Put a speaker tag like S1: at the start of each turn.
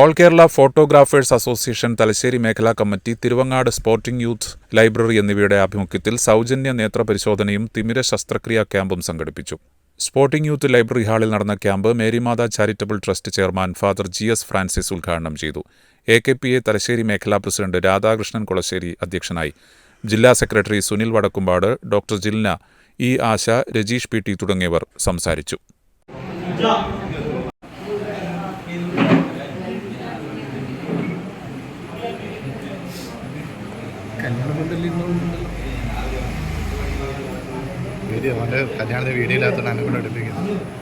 S1: All Kerala photographers association Thalassery മേഖലാ committee Thiruvangad sporting youth library എന്നിവയുടെ ആഭിമുഖ്യത്തിൽ സൗജന്യ നേത്രപരിശോധനയും തിമിര ശസ്ത്രക്രിയാ ക്യാമ്പും സംഘടിപ്പിച്ചു. സ്പോർട്ടിംഗ് യൂത്ത് ലൈബ്രറി ഹാളിൽ നടന്ന camp Marymatha charitable trust chairman father G S Francis ഉദ്ഘാടനം ചെയ്തു. A K P A Thalassery മേഖലാ പ്രസിഡന്റ് രാധാകൃഷ്ണൻ കൊളശ്ശേരി അധ്യക്ഷനായി. ജില്ലാ secretary Sunil Vadakkumpad doctor Jilna E Asha Rajeesh P T തുടങ്ങിയവർ സംസാരിച്ചു.
S2: വീഡിയോ അവന്റെ കല്യാണത്തിന് വീഡിയോ ഇല്ലാത്തതുകൊണ്ട് അനുകൂലം എടുപ്പിക്കുന്നത്